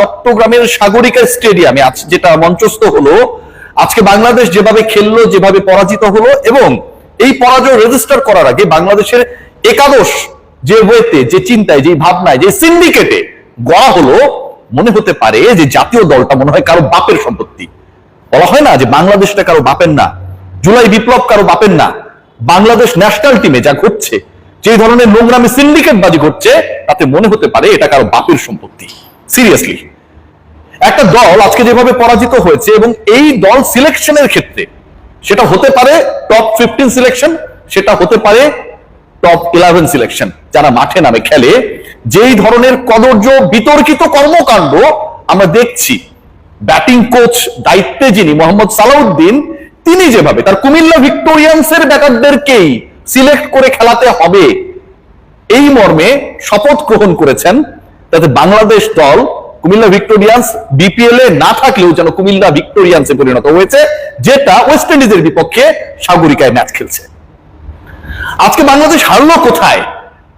চট্টগ্রামের সাগরিকা স্টেডিয়ামে আজ যেটা মঞ্চস্থ হলো, আজকে বাংলাদেশ যেভাবে খেললো, যেভাবে পরাজিত হলো এবং এই পরাজয় রেজিস্টার করার আগে বাংলাদেশের একাদশ যে ওয়েতে যে চিন্তায়, যে ভাবনায়, যে সিন্ডিকেটে গড়া হলো, মনে হতে পারে যে জাতীয় দলটা মনে হয় কারও বাপের সম্পত্তি। বলা হয় না যে বাংলাদেশটা কারও বাপের না, জুলাই বিপ্লব কারও বাপের না, বাংলাদেশ ন্যাশনাল টিমে যা ঘটছে যে ধরনের নোংরামি সিন্ডিকেট বাজি ঘটছে, তাতে মনে হতে পারে এটা কারও বাপের সম্পত্তি। সিরিয়াসলি একটা দল আজকে যেভাবে পরাজিত হয়েছে এবং এই দল সিলেকশনের ক্ষেত্রে, সেটা হতে পারে টপ ফিফটিন সিলেকশন সেটা হতে পারে টপ ইলেভেন সিলেকশন যারা মাঠে নামে খেলে, যেই ধরনের কদর্য বিতর্কিত কর্মকাণ্ড আমরা দেখছি ব্যাটিং কোচ দায়িত্বে যিনি মোহাম্মদ সালাউদ্দিন, তিনি যেভাবে, তার কুমিল্লা ভিক্টোরিয়ান্সের ব্যাটারদেরকেই সিলেক্ট করে খেলাতে হবে, এই মর্মে শপথ গ্রহণ করেছেন যাতে বাংলাদেশ দল কুমিল্লা ভিক্টোরিয়ান্স বিপিএল এ না থাকলেও যেন কুমিল্লা ভিক্টোরিয়ান্সে পরিণত হয়েছে, যেটা ওয়েস্ট ইন্ডিজের বিপক্ষে সাগরিকায় ম্যাচ খেলছে। আজকে বাংলাদেশ হারলো কোথায়?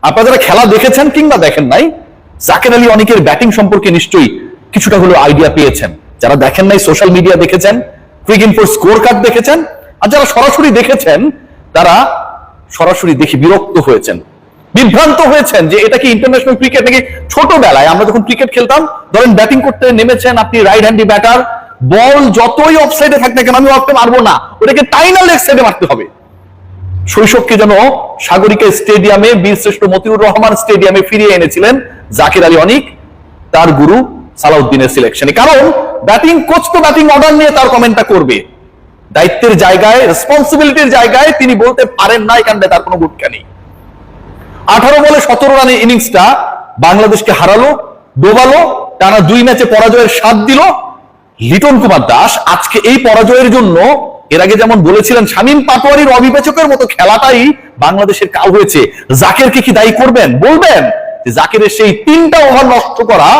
আপনারা যারা খেলা দেখেছেন কিংবা দেখেন নাই, জাকের আলী অনেকের ব্যাটিং সম্পর্কে নিশ্চয়ই কিছুটা হলেও আইডিয়া পেয়েছেন। যারা দেখেন নাই সোশ্যাল মিডিয়া দেখেছেন কুইক ইনফোর স্কোর কার্ড দেখেছেন, আর যারা সরাসরি দেখেছেন, তারা সরাসরি দেখে বিরক্ত হয়েছেন। বিভ্রান্ত হয়েছেন যে এটা কি ইন্টারন্যাশনাল ক্রিকেট নাকি ছোটবেলায়? আমরা যখন ক্রিকেট খেলতাম, ধরেন ব্যাটিং করতে নেমেছেন আপনি রাইট হ্যান্ডি ব্যাটার বল যতই অফ সাইডে থাক না কেন, আমি অফতে মারবো না। ওটাকে টাইনা লেগ সাইডে মারতে হবে। শৈশবকে যেন সাগরিকা স্টেডিয়ামে বীরশ্রেষ্ঠ মতিউর রহমান স্টেডিয়ামে ফিরিয়ে এনেছিলেন জাকির আলী অনিক, তার গুরু সালাউদ্দিনের সিলেকশনে কারণ ব্যাটিং কোচ তো ব্যাটিং অর্ডার নিয়ে তার কমেন্টটা করবে। দায়িত্বের জায়গায় রেসপন্সিবিলিটির জায়গায় তিনি বলতে পারেন না এখানটায় তার কোনো গুটকা নেই। আঠারো বলে সতেরো রানের ইনিংসটা বাংলাদেশকে হারালো, ডোবালো, টানা দুই ম্যাচে পরাজয়ের স্বাদ দিল লিটন কুমার দাস। আজকে এই পরাজয়ের জন্য এর আগে যেমন বলেছিলেন, শামীম পাটোয়ারির অবিবেচকের মতো খেলাটাই বাংলাদেশের কাল হয়েছে। জাকেরকে কি দায়ী করবেন? বলবেন যে জাকেরের সেই তিনটা ওভার নষ্ট করা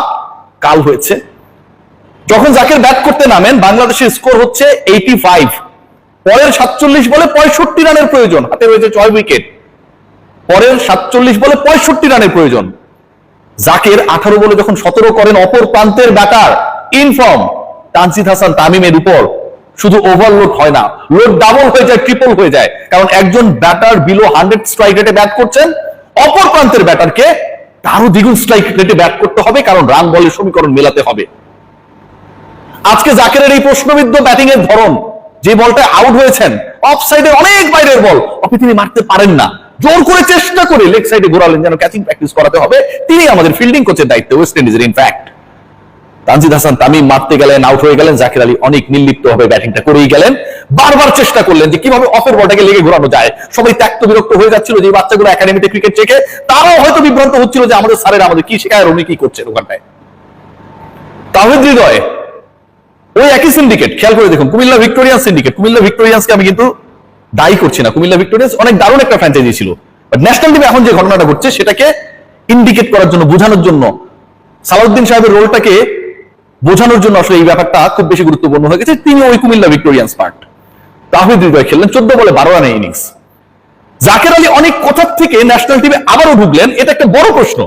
কাল হয়েছে। যখন জাকের ব্যাট করতে নামেন, বাংলাদেশের স্কোর হচ্ছে এইটি ফাইভ পরের সাতচল্লিশ বলে পঁয়ষট্টি রানের প্রয়োজন, হাতে রয়েছে ছয় উইকেট। পরের সাতচল্লিশ বলে পঁয়ষট্টি রানের প্রয়োজন। জাকের আঠারো বলে যখন সতেরো করেন, অপর প্রান্তের ব্যাটার ইনফর্ম তানজিদ হাসান তামিমের উপর। শুধু ওভারলোড হয় না লোড ডাবল হয়ে যায় ট্রিপল হয়ে যায়। কারণ একজন ব্যাটার বিলো হান্ড্রেড স্ট্রাইক রেটে ব্যাট করছেন, অপর প্রান্তের ব্যাটারকে তারও দ্বিগুণ স্ট্রাইক রেটে ব্যাট করতে হবে, কারণ রান বলের সমীকরণ মেলাতে হবে। আজকে জাকেরের এই প্রশ্নবিদ্ধ ব্যাটিং এর ধরন, যে বলটা আউট হয়েছেন অফ সাইডে অনেক বাইরের বল আপনি তিনি মারতে পারেন না। জোর করে চেষ্টা করে লেগ সাইডে ঘোরালেন যেন ক্যাচিং প্র্যাকটিস করাতে হবে। তিনি আমাদের ফিল্ডিং কোচের দায়িত্ব ওয়েস্ট ইন্ডিজের ইনফ্যাক্ট তানজিদ হাসান তামিম মারতে গেলেন আউট হয়ে গেলেন, জাকির আলী অনেক নির্লিপ্ত ভাবে ব্যাটিংটা করেই গেলেন। বারবার চেষ্টা করলেন যে কীভাবে অফের বলটাকে লেগে ঘোরানো যায়। সবাই ত্যাক্ত বিরক্ত হয়ে যাচ্ছিল যে বাচ্চাগুলো একাডেমিতে ক্রিকেট শেখে তারাও হয়তো বিভ্রান্ত হচ্ছিল যে আমাদের স্যারের আমাদের কি শেখায় উনি কি করছেন ওখানটায়। তাহিদ হৃদয়, ওই একই সিন্ডিকেট খেয়াল করে দেখুন, কুমিল্লা ভিক্টোরিয়ান সিন্ডিকেট কুমিল্লা ভিক্টোরিয়ান্সকে আমি কিন্তু দায়ী করছি না। কুমিল্লা ভিক্টোরিয়ান্স অনেক দারুণ একটা ফ্র্যাঞ্চাইজি ছিল। বাট ন্যাশনাল টিমে এখন যে ঘটনাটা ঘটছে, সেটাকে ইন্ডিকেট করার জন্য, বোঝানোর জন্য, সালাউদ্দিন সাহেবের রোলটাকে বোঝানোর জন্য আসলে এই ব্যাপারটা খুব বেশি গুরুত্বপূর্ণ হয়ে গেছে। তিনি ওই কুমিল্লা ভিক্টোরিয়ান্স পার্ট তাহিদ হৃদয় খেললেন, চোদ্দ বলে বারো রানের ইনিংস জাকের আলী অনেক কোথার থেকে ন্যাশনাল টিমে আবারও ঢুকলেন, এটা একটা বড় প্রশ্ন।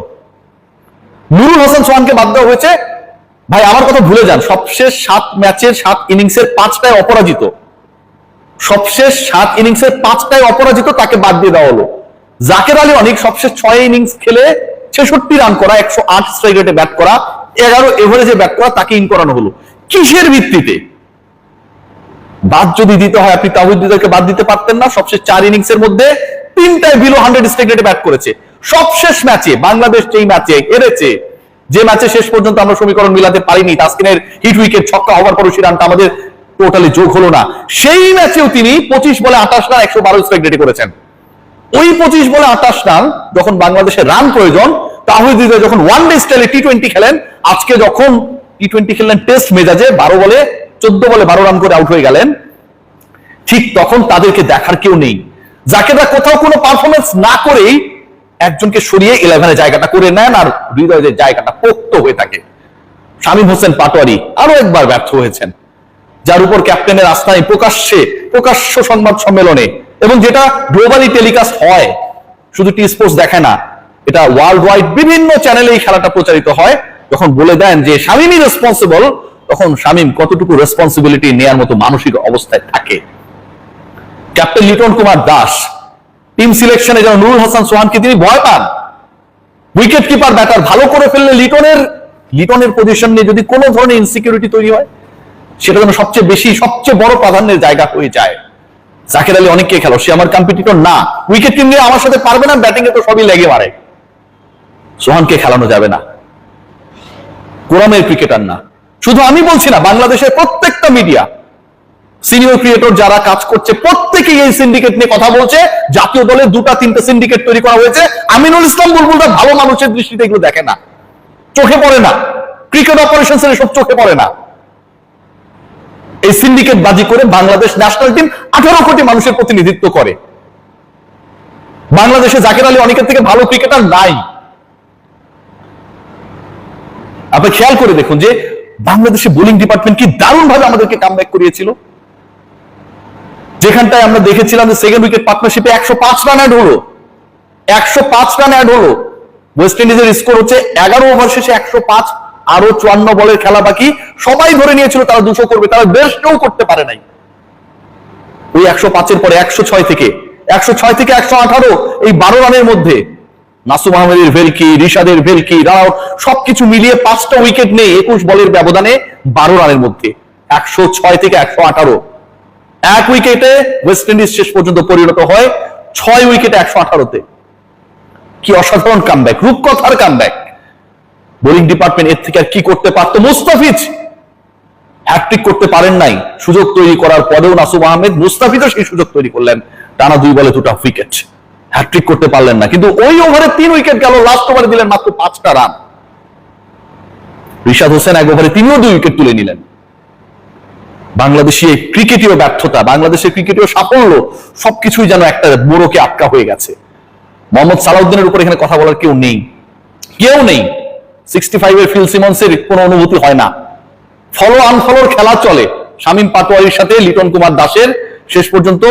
নুরুল হাসান সোহানকে বাদ দেওয়া হয়েছে। ভাই, আমার কথা ভুলে যান, সবশেষ সাত ম্যাচের সাত ইনিংসের পাঁচটায় অপরাজিত। সবশেষ সাত ইনিংসের পাঁচটায় অপরাজিত তাকে বাদ দিয়ে দেওয়া হলো। জাকের আলী অনেক সবশেষ ছয় ইনিংস খেলে ছেষট্টি রান করা, একশো আট স্ট্রাইক রেটে ব্যাট করা, এগারো এভারেজে ব্যাট করা তাকে ইন করানো হলো। কিসের ভিত্তিতে? বাদ যদি দিতে হয়, আপনি তাহিদ হৃদয়কে বাদ দিতে পারতেন না। সবশেষ চার ইনিংস এর মধ্যে তিনটায় বিলো হান্ড্রেড স্ট্রাইক রেটে ব্যাট করেছে। সবশেষ ম্যাচে বাংলাদেশ যেই ম্যাচে হেরেছে, যে ম্যাচে শেষ পর্যন্ত আমরা সমীকরণ মিলাতে পারিনি, তাসকিনের হিট উইকেট ছক্কা হওয়ার পরও সেই রানটা আমাদের টোটালি যোগ হলো না। সেই ম্যাচেও তিনি পঁচিশ বলে আঠাশ রান, একশো বারো স্ট্রাইক রেটে করেছেন। ওই পঁচিশ বলে আঠাশ রান যখন বাংলাদেশের রান প্রয়োজন হৃদয় যখন ওয়ান ডে স্টাইলে টি টোয়েন্টি খেলেন, আজকে যখন টি টোয়েন্টি খেললেন টেস্ট মেজাজে, বারো বলে, চোদ্দ বলে বারো রান করে আউট হয়ে গেলেন, ঠিক তখন তাদেরকে দেখার কেউ নেই। জাকেদা কোথাও কোনো পারফরমেন্স না করেই একজনকে সরিয়ে ইলেভেনে জায়গাটা করে নেন আর হৃদয়ের জায়গাটা পোক্ত হয়ে থাকে। শামীম হোসেন পাটোয়ারি আরও একবার ব্যর্থ হয়েছেন। যার উপর ক্যাপ্টেনের আস্থায় প্রকাশ্যে, প্রকাশ্য সংবাদ সম্মেলনে। এবং যেটা গ্লোবালি টেলিকাস্ট হয়, শুধু টি স্পোর্টস দেখে না, এটা ওয়ার্ল্ড ওয়াইড বিভিন্ন চ্যানেলে এই খেলাটা প্রচারিত হয়। যখন বলে দেন যে শামীমই রেসপন্সিবল তখন শামীম কতটুকু রেসপন্সিবিলিটি নেয়ার মতো মানসিক অবস্থায় থাকে। ক্যাপ্টেন লিটন কুমার দাস টিম সিলেকশনে যেন নুরুল হাসান সোহানকে তিনি ভয় পান উইকেট কিপার ব্যাটার ভালো করে ফেললে লিটনের লিটনের পজিশন নিয়ে যদি কোনো ধরনের ইনসিকিউরিটি তৈরি হয় সেটা যেন সবচেয়ে বেশি, সবচেয়ে বড় প্রাধান্যের জায়গা হয়ে যায়। জাকের আলী অনেককে খেলো, সে আমার কম্পিটিটর না। উইকেট কিনলে আমার সাথে পারবে না ব্যাটিং এ তো সবই লেগে মারে। সোহানকে খেলানো যাবে না। কোরামের ক্রিকেটার না। শুধু আমি বলছি না, বাংলাদেশের প্রত্যেকটা মিডিয়া সিনিয়র ক্রিয়েটর যারা কাজ করছে, প্রত্যেকেই এই সিন্ডিকেট নিয়ে কথা বলছে। জাতীয় দলের দুটা, তিনটা সিন্ডিকেট তৈরি করা হয়েছে। আমিনুল ইসলাম বুলবুলটা ভালো মানুষের দৃষ্টিতে এগুলো দেখে না। চোখে পড়ে না। ক্রিকেট অপারেশন এসব চোখে পড়ে না। এই সিন্ডিকেট বাজি করে বাংলাদেশ ন্যাশনাল টিম আঠারো কোটি মানুষের প্রতিনিধিত্ব করে। বাংলাদেশে জাকের আলী অনেকের থেকে ভালো ক্রিকেটার নাই। আপনি খেয়াল করে দেখুন যে বাংলাদেশের বোলিং ডিপার্টমেন্ট কি দারুণ ভাবে আমাদেরকে কাম করিয়েছিল। যেখানটায় আমরা দেখেছিলাম যে সেকেন্ড উইকেট পার্টনারশিপে একশো পাঁচ রান অ্যাড হলো। একশো পাঁচ রান অ্যাড হলো। ওয়েস্ট ইন্ডিজের স্কোর হচ্ছে এগারো ওভার শেষে একশো পাঁচ আরও চুয়ান্ন বলের খেলা বাকি। সবাই ধরে নিয়েছিল তারা দুশো করবে, তারা বেশ কেউ করতে পারে নাই। ওই একশো পাঁচের পরে একশো ছয় থেকে, একশো ছয় থেকে একশো আঠারো, এই বারো রানের মধ্যে নাসুম আহমেদের ভেলকি, রিশাদের ভেলকি রাও সবকিছু মিলিয়ে পাঁচটা উইকেট নেই একুশ বলের ব্যবধানে বারো রানের মধ্যে, একশো ছয় থেকে একশো আঠারো। এক উইকেটে ওয়েস্ট ইন্ডিজ শেষ পর্যন্ত পরিণত হয়, ছয় উইকেটে একশো আঠারোতে। কি অসাধারণ কামব্যাক রূপকথার কামব্যাক বোলিং ডিপার্টমেন্ট এর থেকে আর কি করতে পারতো মুস্তাফিজ? হ্যাট্রিক করতে পারেন নাই। সুযোগ তৈরি করার পরেও নাসুম আহমেদ মুস্তাফিজও সেই সুযোগ তৈরি করলেন। টানা দুই বলে দুটা উইকেট হ্যাট্রিক করতে পারলেন না। কিন্তু ওই ওভারে তিন উইকেট গেল। লাস্ট ওভারে দিলেন মাত্র পাঁচটা রান। রিশাদ হোসেন এক ওভারে তিনিও দুই উইকেট তুলে নিলেন। বাংলাদেশি এই ক্রিকেটীয় ব্যর্থতা, বাংলাদেশের ক্রিকেটীয় সাফল্য সবকিছুই যেন একটা মোড়কে আটকা হয়ে গেছে। মোহাম্মদ সালাউদ্দিনের উপর এখানে কথা বলার কেউ নেই। কেউ নেই। সিক্সটি ফাইভের ফিল সিমন্সের কোনো অনুভূতি হয় না। ফলো আনফলোর খেলা চলে। শামীম পাটোয়ারির সাথে লিটন কুমার দাসের। শেষ পর্যন্ত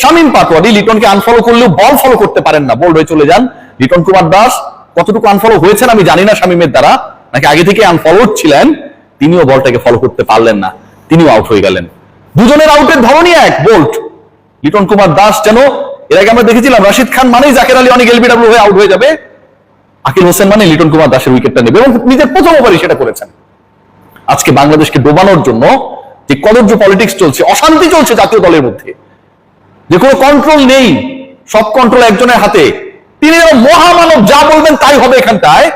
শামীম পাটোয়ারি লিটনকে আনফলো করলেও বল ফলো করতে পারেন না। বোল্ড হয়ে চলে যান লিটন কুমার দাস। কতটুকু আনফলো হয়েছেন আমি জানি না শামীমের দ্বারা। নাকি আগে থেকে আনফলো ছিলেন? তিনিও বলটাকে ফলো করতে পারলেন না। তিনিও আউট হয়ে গেলেন। দুজনের আউটের ধরনই এক বোল্ট লিটন কুমার দাস যেন, এর আগে আমরা দেখেছিলাম রাশিদ খান মানেই জাকের আলী অনেক এলবিডাব্লিউ হয়ে আউট হয়ে যাবে। আকিল হোসেন মানে লিটন কুমার দাসের উইকেটটা নেবে এবং নিজের প্রথম ওভারই সেটা করেছেন। আজকে বাংলাদেশকে ডোবানোর জন্য যে কদর্য পলিটিক্স চলছে, অশান্তি চলছে জাতীয় দলের মধ্যে। যে কোনো কন্ট্রোল নেই, সব কন্ট্রোল একজনের হাতে। তিনি মহামানব যা বলবেন তাই হবে এখানটায়।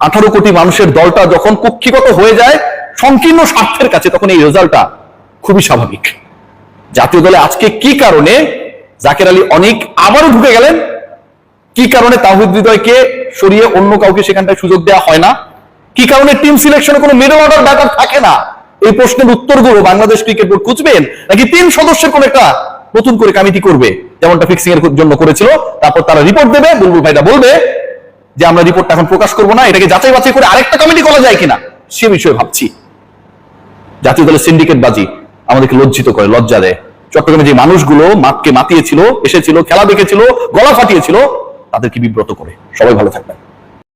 আঠারো কোটি মানুষের দলটা যখন কুক্ষিগত হয়ে যায়, সংকীর্ণ স্বার্থের কাছে তখন এই রেজাল্টটা খুবই স্বাভাবিক। জাতীয় দলে আজকে কি কারণে জাকের আলী অনেক আবারও ঢুকে গেলেন? কি কারণে তাহিদ হৃদয়কে সরিয়ে অন্য কাউকে সেখানটায় সুযোগ দেওয়া হয় না? কি কারণে টিম সিলেকশনে কোনো মিডল অর্ডার ব্যাটার থাকে না? এই প্রশ্নের উত্তরগুলো বাংলাদেশ ক্রিকেট বোর্ড খুঁজবেন, নাকি তিন সদস্যের কোন একটা নতুন করে কমিটি করবে? যেমনটা ফিক্সিং এর জন্য করেছিল, তারপর তারা রিপোর্ট দেবে, বুলবুল ভাইটা বলবে যে আমরা রিপোর্টটা এখন প্রকাশ করব না, এটাকে যাচাই বাছাই করে আরেকটা কমিটি করা যায় কিনা? সে বিষয়ে ভাবছি। জাতীয় দলের সিন্ডিকেট বাজি আমাদেরকে লজ্জিত করে, লজ্জা দেয়। চট্টগ্রামে যে মানুষগুলো মাপকে মাতিয়েছিল, এসেছিল, খেলা দেখেছিল, গলা ফাটিয়েছিল তাদেরকে বিব্রত করে। সবাই ভালো থাকবেন।